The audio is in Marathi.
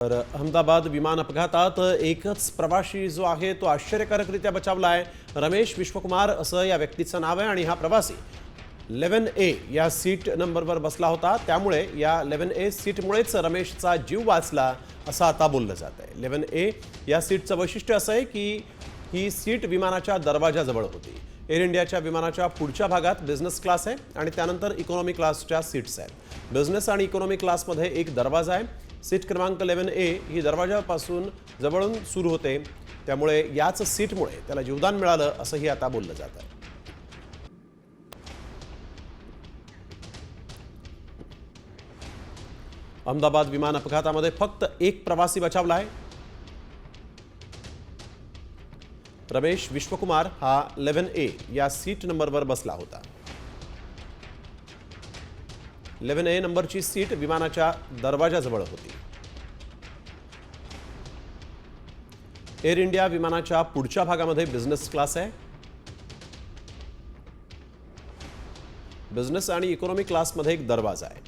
तर अहमदाबाद विमान अपघातात एकच प्रवाशी जो आहे तो आश्चर्यकारकरित्या बचावला आहे. रमेश विश्वकुमार असं या व्यक्तीचं नाव आहे आणि हा प्रवासी लेवन ए या सीट नंबरवर बसला होता. त्यामुळे या लेवन ए सीटमुळेच रमेशचा जीव वाचला असं आता बोललं जात आहे. लेवन ए या सीटचं वैशिष्ट्य असं आहे की ही सीट विमानाच्या दरवाजाजवळ होती. एअर इंडियाच्या विमानाच्या पुढच्या भागात बिझनेस क्लास आहे आणि त्यानंतर इकॉनॉमी क्लासच्या सीट्स आहेत. बिझनेस आणि इकॉनॉमी क्लासमध्ये एक दरवाजा आहे. सीट क्रमांक इलेवन ए ही दरवाजापासून जवळून सुरू होते. त्यामुळे याच सीटमुळे त्याला जीवदान मिळालं असंही आता बोललं जात आहे. अहमदाबाद विमान अपघातामध्ये फक्त एक प्रवासी बचावला आहे रमेश विश्वकुमार हा लेवन ए या सीट नंबरवर बसला होता. लेवन ए नंबरची सीट विमानाच्या दरवाजाजवळ होती. एअर इंडिया विमानाच्या पुढच्या भागामध्ये बिझनेस क्लास आहे. बिझनेस आणि इकॉनॉमी क्लासमध्ये एक दरवाजा आहे.